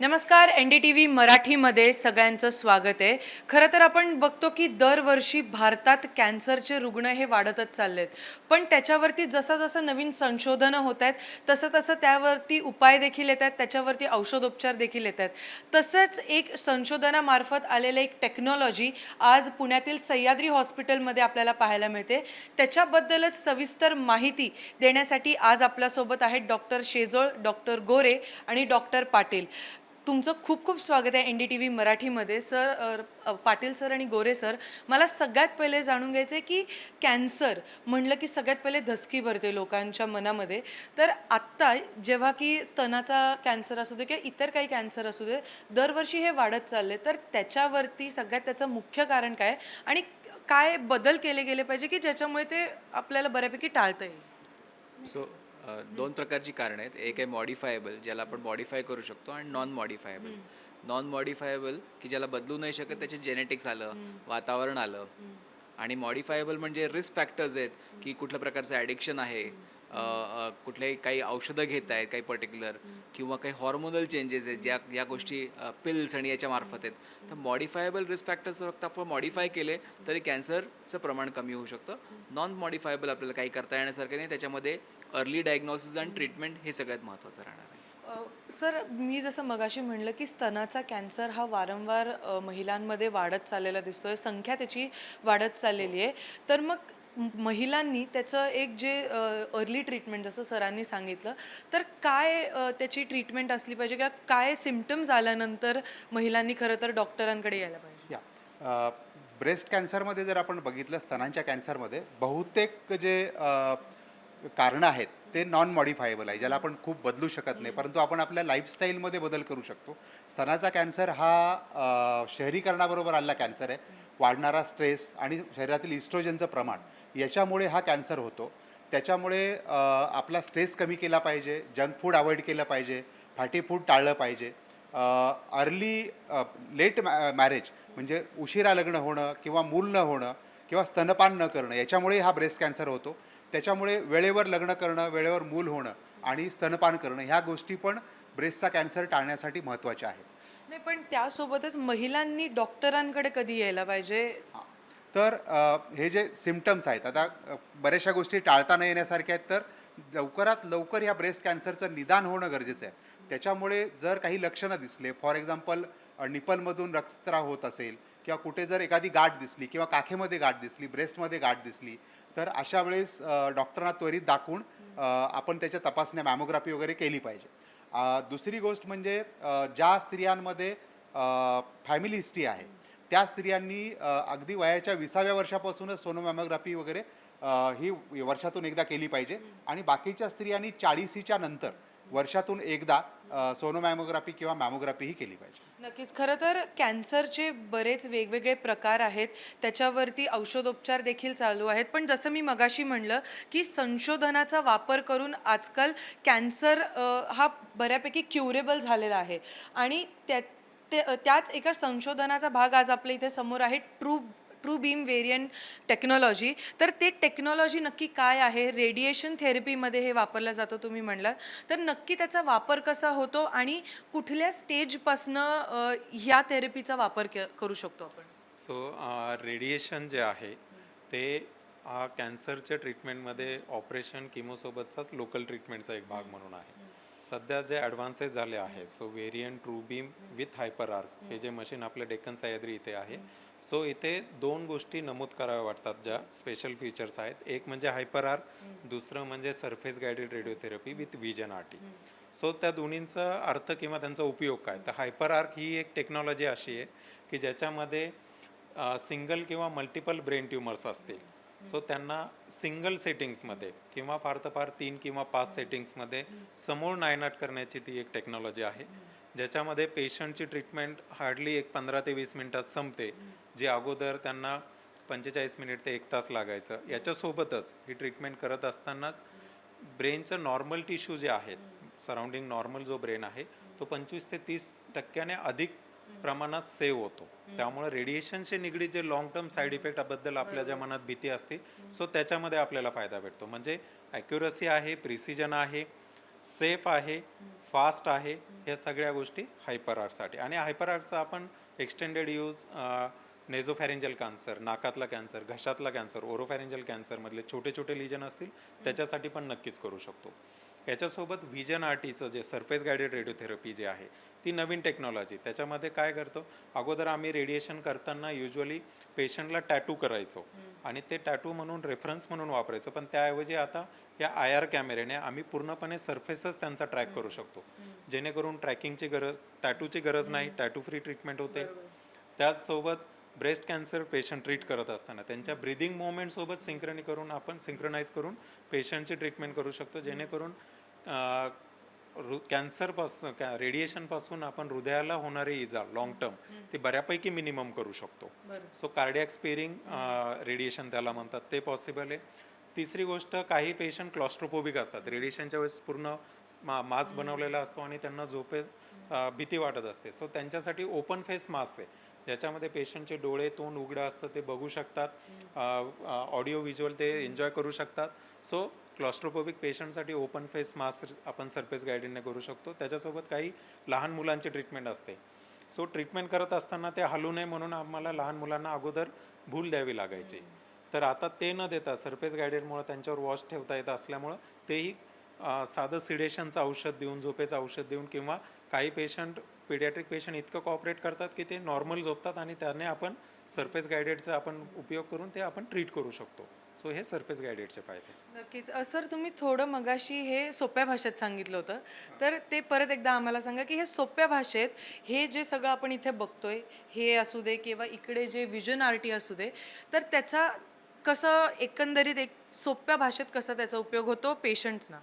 नमस्कार N D T V मराठीमध्ये सगळ्यांचं स्वागत आहे. खरं तर आपण बघतो की दरवर्षी भारतात कॅन्सरचे रुग्ण हे वाढतच चालले आहेत पण त्याच्यावरती जसं जसं नवीन संशोधनं होत आहेत तसं तसं त्यावरती उपाय देखील येत आहेत त्याच्यावरती औषधोपचार देखील येत आहेत. तसंच एक संशोधनामार्फत आलेलं एक टेक्नॉलॉजी आज पुण्यातील सह्याद्री हॉस्पिटलमध्ये आपल्याला पाहायला मिळते. त्याच्याबद्दलच सविस्तर माहिती देण्यासाठी आज आपल्यासोबत आहेत डॉक्टर शेजोळ डॉक्टर गोरे आणि डॉक्टर पाटील. तुमचं खूप खूप स्वागत आहे एन डी टी व्ही मराठीमध्ये सर पाटील सर आणि गोरे सर मला सगळ्यात पहिले जाणून घ्यायचं आहे की कॅन्सर म्हणलं की सगळ्यात पहिले धसकी भरते लोकांच्या मनामध्ये. तर आत्ता जेव्हा की स्तनाचा कॅन्सर असू दे किंवा इतर काही कॅन्सर असू दे दरवर्षी हे वाढत चालले. तर त्याच्यावरती सगळ्यात त्याचं मुख्य कारण काय? आणि काय बदल केले गेले पाहिजे की ज्याच्यामुळे ते आपल्याला बऱ्यापैकी टाळता येईल? सो दोन प्रकारची कारणं आहेत. एक आहे मॉडिफायबल ज्याला आपण मॉडिफाय करू शकतो आणि नॉन मॉडिफायबल नॉन मॉडिफायबल की ज्याला बदलू नाही शकत त्याचे जेनेटिक्स आलं वातावरण आलं. आणि मॉडिफायबल म्हणजे रिस्क फॅक्टर्स आहेत की कुठल्या प्रकारचं ॲडिक्शन आहे. कुठल्याही काही औषधं घेत आहेत काही पर्टिक्युलर किंवा काही हॉर्मोनल चेंजेस आहेत ज्या या गोष्टी पिल्स आणि याच्या मार्फत आहेत. तर मॉडिफायबल रिस्क फॅक्टर्स फक्त आपण मॉडिफाय केले तरी कॅन्सरचं प्रमाण कमी होऊ शकतं. नॉन मॉडिफायबल आपल्याला काही करता येण्यासारखं नाही. त्याच्यामध्ये अर्ली डायग्नोसिस आणि ट्रीटमेंट हे सगळ्यात महत्त्वाचं राहणार आहे. सर मी जसं मगाशी म्हणलं की स्तनाचा कॅन्सर हा वारंवार महिलांमध्ये वाढत चाललेला दिसतोय. संख्या त्याची वाढत चाललेली आहे. तर मग महिलांनी त्याचं एक जे अर्ली ट्रीटमेंट जसं सरांनी सांगितलं तर काय त्याची ट्रीटमेंट असली पाहिजे किंवा काय सिमटम्स आल्यानंतर महिलांनी खरं तर डॉक्टरांकडे यायला पाहिजे? या. ब्रेस्ट कॅन्सरमध्ये जर आपण बघितलं स्तनांच्या कॅन्सरमध्ये बहुतेक जे कारणं आहेत ते नॉन मॉडिफायबल आहे ज्याला आपण खूप बदलू शकत नाही. परंतु आपण आपल्या लाईफस्टाईलमध्ये बदल करू शकतो. स्तनाचा कॅन्सर हा शहरीकरणाबरोबर आलेला कॅन्सर आहे. वाढणारा स्ट्रेस आणि शरीरातील इस्ट्रोजनचं प्रमाण याच्यामुळे हा कॅन्सर होतो. त्याच्यामुळे आपला स्ट्रेस कमी केला पाहिजे जंक फूड अवॉइड केलं पाहिजे फॅटी फूड टाळलं पाहिजे. अर्ली लेट मॅ मॅरेज म्हणजे उशिरा लग्न होणं किंवा मूल न होणं किंवा स्तनपान न करणं याच्यामुळे हा ब्रेस्ट कॅन्सर होतो. त्याच्यामुळे वेळेवर लग्न करणं वेळेवर मूल होणं आणि स्तनपान करणं ह्या गोष्टी पण ब्रेस्टचा कॅन्सर टाळण्यासाठी महत्त्वाच्या आहेत. नाही पण त्यासोबतच महिलांनी डॉक्टरांकडे कधी यायला पाहिजे. तर हे जे सिमटम्स आहेत आता बऱ्याचशा गोष्टी टाळता न येण्यासारख्या आहेत तर लवकरात लवकर ह्या ब्रेस्ट कॅन्सरचं निदान होणं गरजेचं आहे. त्याच्यामुळे जर काही लक्षणं दिसले फॉर एक्झाम्पल निपलमधून रक्तस्राव होत असेल किंवा कुठे जर एखादी गाठ दिसली किंवा काखेमध्ये गाठ दिसली ब्रेस्टमध्ये गाठ दिसली तर अशा वेळेस डॉक्टरांना त्वरित दाखवून आपण त्याच्या तपासण्या मॅमोग्राफी वगैरे केली पाहिजे. दुसरी गोष्ट म्हणजे ज्या स्त्रियांमध्ये फॅमिली हिस्ट्री आहे त्या स्त्रियांनी अगदी वयाच्या विसाव्या वर्षापासूनच सोनोमॅमोग्राफी वगैरे ही वर्षातून एकदा केली पाहिजे. आणि बाकीच्या स्त्रियांनी चाळीसीच्या नंतर वर्षातून एकदा सोनोमॅमोग्राफी किंवा मॅमोग्राफी ही केली पाहिजे. नक्कीच. खरं तर कॅन्सरचे बरेच वेगवेगळे प्रकार आहेत. त्याच्यावरती औषधोपचार देखील चालू आहेत. पण जसं मी मगाशी म्हणलं की संशोधनाचा वापर करून आजकाल कॅन्सर हा बऱ्यापैकी क्युरेबल झालेला आहे. आणि त्या ते- त्याच एका संशोधनाचा भाग आज आपल्या इथे समोर आहे. True true beam variant technology. तर ते टेक्नॉलॉजी नक्की काय आहे? रेडिएशन थेरपीमध्ये हे वापरलं जातं तुम्ही म्हणलात. तर नक्की त्याचा वापर कसा होतो आणि कुठल्या स्टेजपासनं ह्या थेरपीचा वापर करू शकतो आपण? सो रेडिएशन जे आहे ते कॅन्सरच्या ट्रीटमेंटमध्ये ऑपरेशन किमोसोबतचाच लोकल ट्रीटमेंटचा एक भाग म्हणून आहे. सध्या जे ॲडव्हान्सेस झाले आहे so variant TrueBeam with hyper arc हे जे मशीन आपल्या डेक्कन सह्याद्री इथे आहे सो इथे दोन गोष्टी नमूद कराव्या वाटतात ज्या स्पेशल फीचर्स आहेत. एक म्हणजे हायपर आर्क दुसरं म्हणजे surface guided radiotherapy with vision RT so त्या दोन्हींचा अर्थ किंवा त्यांचा उपयोग काय? तर हायपर आर्क ही एक टेक्नॉलॉजी अशी आहे की ज्याच्यामध्ये सिंगल किंवा मल्टिपल ब्रेन ट्युमर्स असतील. सो त्यांना सिंगल सेटिंग्समध्ये किंवा फार तर फार तीन किंवा पाच सेटिंग्समध्ये समोर नायनाट करण्याची ती एक टेक्नॉलॉजी आहे. ज्याच्यामध्ये पेशंटची ट्रीटमेंट हार्डली एक पंधरा ते वीस मिनटात संपते. जे अगोदर त्यांना पंचेचाळीस मिनिट ते एक तास लागायचं. याच्यासोबतच ही ट्रीटमेंट करत असतानाच ब्रेनचं नॉर्मल टिश्यू जे आहेत सराउंडिंग नॉर्मल जो ब्रेन आहे तो पंचवीस ते तीस टक्क्याने अधिक प्रमाणात सेव्ह होतो. त्यामुळे रेडिएशनशी निगडीत जे लॉंग टर्म साईड इफेक्टबद्दल आपल्या ज्या मनात भीती असते सो त्याच्यामध्ये आपल्याला फायदा भेटतो. म्हणजे ॲक्युरसी आहे प्रिसिजन आहे सेफ आहे फास्ट आहे या सगळ्या गोष्टी हायपर आरसाठी आणि हायपर आरचा आपण एक्सटेंडेड यूज नेझोफॅरेंजल कॅन्सर नाकातला कॅन्सर घशातला कॅन्सर ओरोफॅरेंजल कॅन्सरमधले छोटे छोटे लिजन असतील त्याच्यासाठी पण नक्कीच करू शकतो. याच्यासोबत व्हिजन आर टीचं जे सरफेस गायडेड रेडिओथेरपी जे आहे ती नवीन टेक्नॉलॉजी त्याच्यामध्ये काय करतो? अगोदर आम्ही रेडिएशन करताना युजली पेशंटला टॅटू करायचो. आणि ते टॅटू म्हणून रेफरन्स म्हणून वापरायचो. पण त्याऐवजी आता या आय आर कॅमेऱ्याने आम्ही पूर्णपणे सरफेसच त्यांचा ट्रॅक करू शकतो. जेणेकरून ट्रॅकिंगची गरज टॅटूची गरज नाही टॅटू फ्री ट्रीटमेंट होते. त्याचसोबत ब्रेस्ट कॅन्सर पेशंट ट्रीट करत असताना त्यांच्या ब्रिदिंग मुवमेंटसोबत सिंक्रनी करून आपण सिंक्रनाईज करून पेशंटची ट्रीटमेंट करू शकतो. जेणेकरून कॅन्सरपासून कॅ रेडिएशनपासून आपण हृदयाला होणारी इजा लॉंग टर्म ती बऱ्यापैकी मिनिमम करू शकतो. सो कार्डियाक स्पेरिंग रेडिएशन त्याला म्हणतात. ते पॉसिबल आहे. तिसरी गोष्ट काही पेशंट क्लॉस्ट्रोपोबिक असतात. रेडिएशनच्या वेळेस पूर्ण मा मास्क बनवलेला असतो आणि त्यांना झोपे भीती वाटत असते. सो त्यांच्यासाठी ओपन फेस मास्क आहे. ज्याच्यामध्ये पेशंटचे डोळे तोंड उघडं असतं ते बघू शकतात. ऑडिओ व्हिज्युअल ते एन्जॉय करू शकतात. सो क्लॉस्ट्रोपोबिक पेशंटसाठी ओपन फेस मास्क आपण सरफेस गायडीने करू शकतो. त्याच्यासोबत काही लहान मुलांची ट्रीटमेंट असते. सो ट्रीटमेंट करत असताना ते हलू नये म्हणून आम्हाला लहान मुलांना अगोदर भूल द्यावी लागायची. तर आता ते न देता सरफेस गायडेडमुळं त्यांच्यावर वॉच ठेवता येत असल्यामुळं तेही साधं सिडेशनचं औषध देऊन झोपेचं औषध देऊन किंवा काही पेशंट पिडियाट्रिक पेशंट इतकं कॉपरेट करतात की ते नॉर्मल झोपतात आणि त्याने आपण सरफेस गायडेडचा आपण उपयोग करून ते आपण ट्रीट करू शकतो. सो हे सरफेस गायडेडचे फायदे. नक्कीच. सर तुम्ही थोडं मगाशी हे सोप्या भाषेत सांगितलं होतं. तर ते परत एकदा आम्हाला सांगा की हे सोप्या भाषेत हे जे सगळं आपण इथे बघतोय हे असू दे किंवा इकडे जे विजन आर्टी असू दे तर त्याचा कसं एकंदरीत एक सोप्या भाषेत कसा त्याचा उपयोग होतो पेशंट्सना?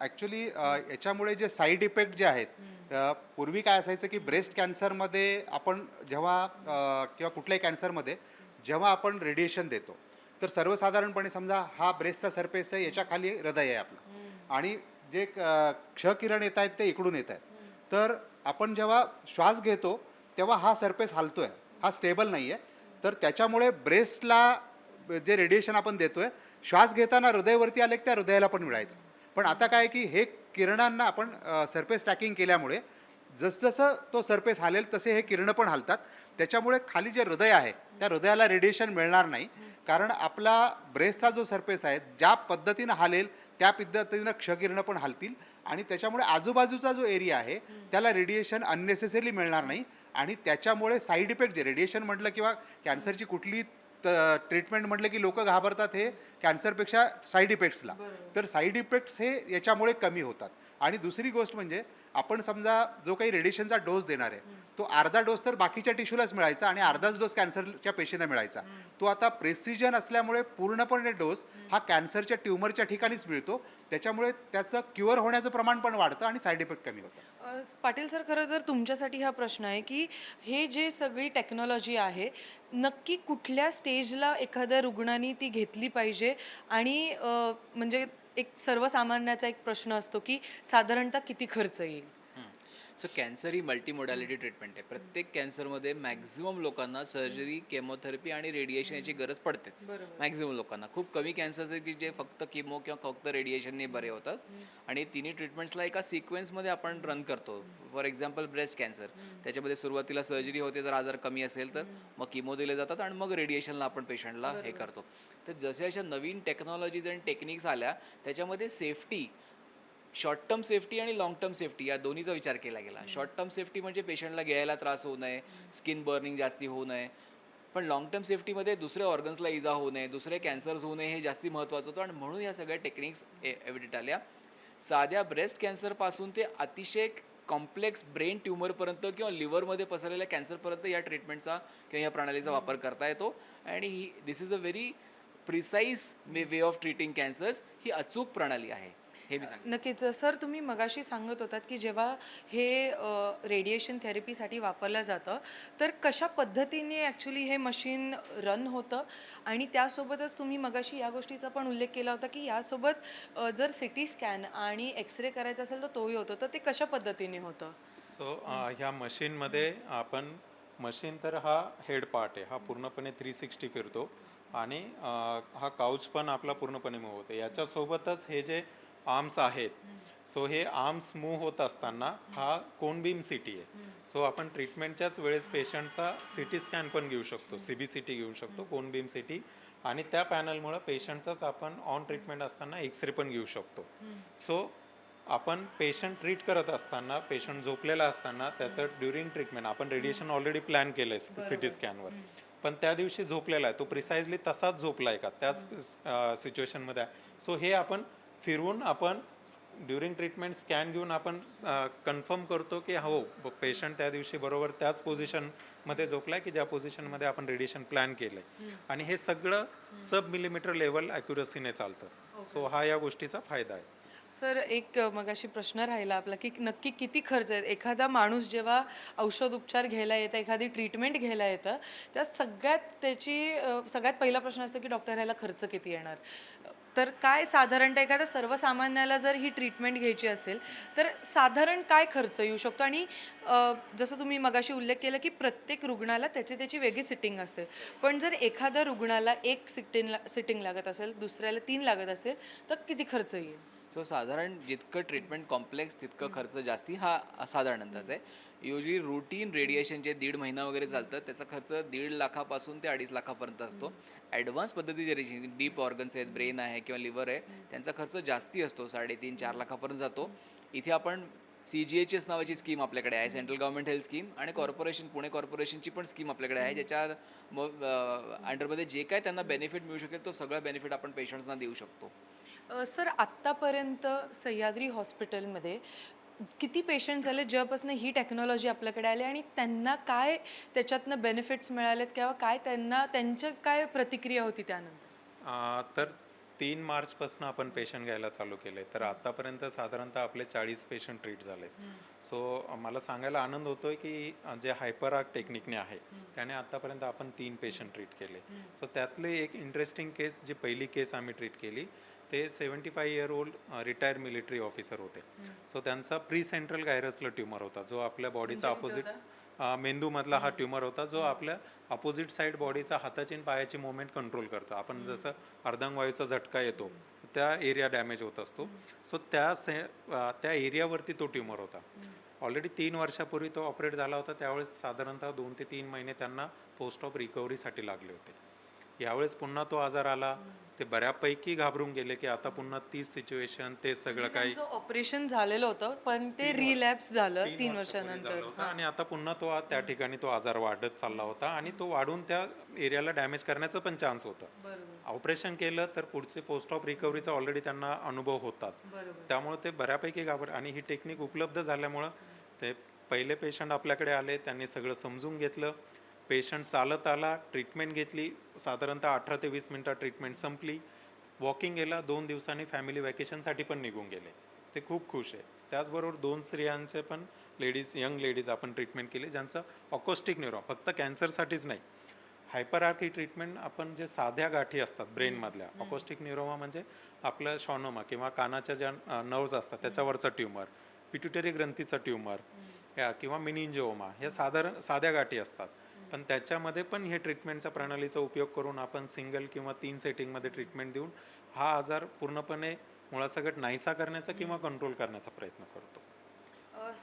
ॲक्च्युली याच्यामुळे जे साईड इफेक्ट जे आहेत अ, पूर्वी काय असायचं की ब्रेस्ट कॅन्सरमध्ये आपण जेव्हा अ, किंवा कुठल्याही कॅन्सरमध्ये जेव्हा आपण रेडिएशन देतो तर सर्वसाधारणपणे समजा हा ब्रेस्टचा सरफेस आहे याच्या खाली हृदय आहे आपलं. आणि जे अ, क्षकिरण येत आहेत ते इकडून येत आहेत. तर आपण जेव्हा श्वास घेतो तेव्हा हा सरफेस आहे हा स्टेबल नाही आहे तर त्याच्यामुळे ब्रेस्टला जे रेडिएशन आपण देतोय श्वास घेताना हृदयवरती आले त्या हृदयाला पण मिळायचं. पण आता काय की हे किरणांना आपण सरफेस ट्रॅकिंग केल्यामुळे जसजसं तो सरफेस हालेल तसे हे किरण पण हालतात. त्याच्यामुळे खाली जे हृदय आहे त्या हृदयाला रेडिएशन मिळणार नाही. कारण आपला ब्रेसचा जो सरफेस आहे ज्या पद्धतीनं हालेल त्या पद्धतीनं क्षकिरणं पण हालतील. आणि त्याच्यामुळे आजूबाजूचा जो एरिया आहे त्याला रेडिएशन अननेसेसरी मिळणार नाही. आणि त्याच्यामुळे साईड इफेक्ट जे रेडिएशन म्हटलं किंवा कॅन्सरची कुठली ट्रीटमेंट म्हटलं की लोक घाबरतात हे कॅन्सरपेक्षा साईड इफेक्ट्सला तर साईड इफेक्ट्स हे याच्यामुळे कमी होतात. आणि दुसरी गोष्ट म्हणजे आपण समजा जो काही रेडिएशनचा डोस देणार आहे तो अर्धा डोस तर बाकीच्या टिश्यूलाच मिळायचा आणि अर्धाच डोस कॅन्सरच्या पेशींना मिळायचा. तो आता प्रेसिजन असल्यामुळे पूर्णपणे डोस हा कॅन्सरच्या ट्युमरच्या ठिकाणीच मिळतो. त्याच्यामुळे त्याचं क्युअर होण्याचं प्रमाण पण वाढतं आणि साईड इफेक्ट कमी होतं पाटील सर खरं तर तुमच्यासाठी हा प्रश्न आहे की हे जे सगळी टेक्नॉलॉजी आहे नक्की कुठल्या स्टेजला एखाद्या रुग्णाने ती घेतली पाहिजे. आणि म्हणजे एक सर्वसामान्याचा एक प्रश्न असतो की साधारणतः किती खर्च येईल? सो कॅन्सर ही मल्टीमोडॅलिटी ट्रीटमेंट आहे. प्रत्येक कॅन्सरमध्ये मॅक्झिमम लोकांना सर्जरी केमोथेरपी आणि रेडिएशन याची गरज पडतेच. मॅक्झिमम लोकांना. खूप कमी कॅन्सर्स आहेत की जे फक्त किमो किंवा फक्त रेडिएशनने बरे होतात. आणि तिन्ही ट्रीटमेंट्सला एका सिक्वेन्समध्ये आपण रन करतो. फॉर एक्झाम्पल ब्रेस्ट कॅन्सर त्याच्यामध्ये सुरुवातीला सर्जरी होते जर आजार कमी असेल तर मग किमो दिले जातात आणि मग रेडिएशनला आपण पेशंटला हे करतो. तर जसे अशा नवीन टेक्नॉलॉजीज आणि टेक्निक्स आल्या त्याच्यामध्ये सेफ्टी शॉर्ट टर्म सेफ्टी आणि लाँग टर्म सेफ्टी या दोन्हीचा विचार केला गेला. शॉर्ट टर्म सेफ्टी म्हणजे पेशंटला गिळायला त्रास होऊ नये स्किन बर्निंग जास्ती होऊ नये. पण लाँग टर्म सेफ्टीमध्ये दुसऱ्या ऑर्गन्सला इजा होऊ नये दुसरे कॅन्सर्स होऊ नये हे जास्ती महत्त्वाचं होतं. आणि म्हणून या सगळ्या टेक्निक्स एव्हिडेंट आल्या. साध्या ब्रेस्ट कॅन्सरपासून ते अतिशय कॉम्प्लेक्स ब्रेन ट्युमरपर्यंत किंवा लिव्हरमध्ये पसरलेल्या कॅन्सरपर्यंत या ट्रीटमेंटचा किंवा या प्रणालीचा वापर करता येतो. आणि ही this is a very precise way of treating cancers ही अचूक प्रणाली आहे. हे मी सांगेन नक्कीच सर तुम्ही मगाशी सांगत होतात की जेव्हा हे रेडिएशन थेरपीसाठी वापरलं जातं तर कशा पद्धतीने ॲक्च्युली हे मशीन रन होतं? आणि त्यासोबतच तुम्ही मगाशी या गोष्टीचा पण उल्लेख केला होता की यासोबत जर सी टी स्कॅन आणि एक्सरे करायचा असेल तर तोही होतो तर ते कशा पद्धतीने होतं? सो ह्या मशीनमध्ये आपण मशीन तर हा हेड पार्ट आहे हा पूर्णपणे थ्री सिक्स्टी फिरतो आणि हा काउच पण आपला पूर्णपणे मूव होतो. याच्यासोबतच हे जे आर्म्स आहेत. सो हे आर्म्स मूव्ह होत असताना हा कोनबीम सिटी आहे. सो आपण ट्रीटमेंटच्याच वेळेस पेशंटचा सी टी स्कॅन पण घेऊ शकतो सी बी सी टी घेऊ शकतो कोनबीम सिटी. आणि त्या पॅनलमुळं पेशंटचाच आपण ऑन ट्रीटमेंट असताना एक्सरे पण घेऊ शकतो. सो आपण पेशंट ट्रीट करत असताना पेशंट झोपलेला असताना त्याचं ड्युरिंग ट्रीटमेंट आपण रेडिएशन ऑलरेडी प्लॅन केलं आहे सी टी स्कॅनवर. पण त्या दिवशी झोपलेला आहे तो प्रिसाइजली तसाच झोपला आहे का? त्याच सिच्युएशनमध्ये आहे. सो हे आपण फिरवून आपण ड्युरिंग ट्रीटमेंट स्कॅन घेऊन आपण कन्फर्म करतो की हो पेशंट त्या दिवशी बरोबर त्याच पोझिशनमध्ये झोपलाय की ज्या पोझिशनमध्ये आपण रेडिएशन प्लॅन केलंय. आणि हे सगळं सब मिलीमीटर लेवल ॲक्युरसीने चालतं. सो हा या गोष्टीचा फायदा आहे. सर एक अ, मगाशी प्रश्न राहिला आपला की नक्की किती खर्च आहे एखादा माणूस जेव्हा औषध उपचार घ्यायला येतं एखादी ट्रीटमेंट घ्यायला येतं त्या सगळ्यात त्याची सगळ्यात पहिला प्रश्न असतो की डॉक्टर ह्याला खर्च किती येणार? तर काय साधारणतः एखाद्या सर्वसामान्याला जर ही ट्रीटमेंट घ्यायची असेल तर साधारण काय खर्च येऊ शकतो? आणि जसं तुम्ही मगाशी उल्लेख केला की प्रत्येक रुग्णाला त्याची त्याची वेगळी सिटिंग असते. पण जर एखाद्या रुग्णाला एक सिटिंग सिटिंग लागत असेल दुसऱ्याला तीन लागत असेल तर किती खर्च येईल? सो साधारण जितकं ट्रीटमेंट कॉम्प्लेक्स तितकं खर्च जास्ती हा साधारण अंदाज आहे. युजली रुटीन रेडिएशन जे दीड महिना वगैरे चालतं त्याचा खर्च दीड लाखापासून ते अडीच लाखापर्यंत असतो. ॲडव्हान्स पद्धतीचे रेडिएशन डीप ऑर्गन्स आहेत ब्रेन आहे किंवा लिव्हर आहे त्यांचा खर्च जास्ती असतो साडेतीन चार लाखापर्यंत जातो. इथे आपण सी जी एच एस नावाची स्कीम आपल्याकडे आहे सेंट्रल गव्हर्नमेंट हेल्थ स्कीम आणि कॉर्पोरेशन पुणे कॉर्पोरेशनची पण स्कीम आपल्याकडे आहे ज्याच्या मग अंडरमध्ये जे काय त्यांना बेनिफिट मिळू शकेल तो सगळा बेनिफिट आपण पेशंट्सना देऊ शकतो. सर आत्तापर्यंत सह्याद्री हॉस्पिटलमध्ये किती पेशंट झाले जेव्हापासून ही टेक्नॉलॉजी आपल्याकडे आली आणि त्यांना काय त्याच्यातनं बेनिफिट्स मिळालेत किंवा काय त्यांना त्यांच्या काय प्रतिक्रिया होती त्यानंतर? तर तीन मार्चपासून आपण पेशंट घ्यायला चालू केले. तर आतापर्यंत साधारणतः आपले चाळीस पेशंट ट्रीट झाले सो मला सांगायला आनंद होतोय की अ, जे हायपरआर्क टेक्निकने आहे त्याने आतापर्यंत आपण तीन पेशंट ट्रीट केले. सो त्यातले एक इंटरेस्टिंग केस जी पहिली केस आम्ही ट्रीट केली ते seventy five year old retire military officer होते. सो त्यांचा प्री सेंट्रल गायरसला ट्युमर होता जो आपल्या बॉडीचा अपोजिट मेंदूमधला हा ट्युमर होता जो आपल्या अपोजिट साईड बॉडीचा हाताची आणि पायाची मुवमेंट कंट्रोल करतो. आपण जसं अर्धांगवायूचा झटका येतो त्या एरिया डॅमेज होत असतो. सो त्या से त्या एरियावरती तो ट्युमर होता. ऑलरेडी तीन वर्षापूर्वी तो ऑपरेट झाला होता त्यावेळेस साधारणतः दोन ते तीन महिने त्यांना पोस्ट ऑफ रिकव्हरीसाठी लागले होते. यावेळेस पुन्हा तो आजार आला. ते बऱ्यापैकी घाबरून गेले की आता पुन्हा तीच सिच्युएशन ते सगळं काही ऑपरेशन झालेलं होतं पण ते रिलॅप्स झालं तीन वर्षानंतर. आणि आता पुन्हा तो त्या ठिकाणी तो आजार वाढत चालला होता आणि तो वाढून त्या एरियाला डॅमेज करण्याचं पण चान्स होतं. ऑपरेशन केलं तर पुढचे पोस्ट ऑफ रिकव्हरीचा ऑलरेडी त्यांना अनुभव होताच. त्यामुळे ते बऱ्यापैकी घाबर आणि ही टेक्निक उपलब्ध झाल्यामुळं ते पहिले पेशंट आपल्याकडे आले त्यांनी सगळं समजून घेतलं. पेशंट चालत आला ट्रीटमेंट घेतली साधारणतः अठरा ते वीस मिनटात ट्रीटमेंट संपली. वॉकिंग गेला दोन दिवसांनी फॅमिली वॅकेशनसाठी पण निघून गेले. ते खूप खुश आहे. त्याचबरोबर दोन स्त्रियांचे पण लेडीज यंग लेडीज आपण ट्रीटमेंट केली ज्यांचं ऑकोस्टिक न्यूरो फक्त कॅन्सरसाठीच नाही. हायपरआर्क ट्रीटमेंट आपण जे साध्या गाठी असतात ब्रेनमधल्या ऑकोस्टिक न्यूरोमा म्हणजे आपलं शॉनोमा किंवा कानाच्या ज्या नर्व्ज असतात त्याच्यावरचा ट्युमर पिट्युटरी ग्रंथीचा ट्युमर या किंवा मिनिंजिओमा हे साधारण साध्या गाठी असतात. पण त्याच्यामध्ये पण हे ट्रीटमेंटच्या प्रणालीचा उपयोग करून आपण सिंगल किंवा तीन सेटिंगमध्ये ट्रीटमेंट देऊन हा आजार पूर्णपणे मुळासकट नाहीसा करण्याचा किंवा कंट्रोल करण्याचा प्रयत्न करतो.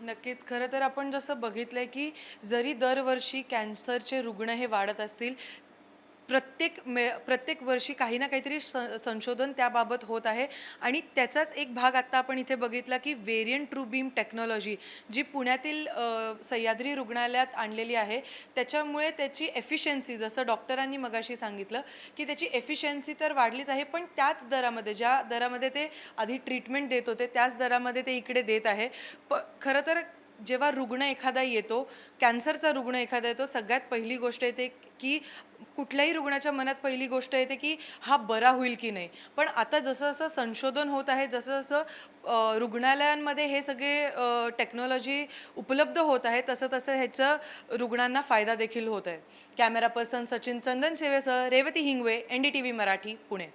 नक्कीच. खरं तर आपण जसं बघितलं आहे की जरी दरवर्षी कॅन्सरचे रुग्ण हे वाढत असतील प्रत्येक मे प्रत्येक वर्षी काही ना काहीतरी स संशोधन त्याबाबत होत आहे. आणि त्याचाच एक भाग आत्ता आपण इथे बघितला की वेरियंट ट्रू बीम टेक्नॉलॉजी जी पुण्यातील सह्याद्री रुग्णालयात आणलेली आहे. त्याच्यामुळे त्याची एफिशियन्सी जसं डॉक्टरांनी मगाशी सांगितलं की त्याची एफिशियन्सी तर वाढलीच आहे पण त्याच दरामध्ये ज्या दरामध्ये ते आधी ट्रीटमेंट देत होते त्याच दरामध्ये ते इकडे देत आहे. प खरं तर जेव्हा रुग्ण एखादा येतो कॅन्सरचा रुग्ण एखादा येतो सगळ्यात पहिली गोष्ट येते की कुठल्याही रुग्णाच्या मनात पहिली गोष्ट येते की हा बरा होईल की नाही. पण आता जसं जसं संशोधन होत आहे जसं जसं रुग्णालयांमध्ये हे सगळे टेक्नॉलॉजी उपलब्ध होत आहे तसं तसं ह्याचं रुग्णांना फायदा देखील होत आहे. कॅमेरा पर्सन सचिन चंदन सेवेसह Revati Hingwe N D T V Marathi Pune.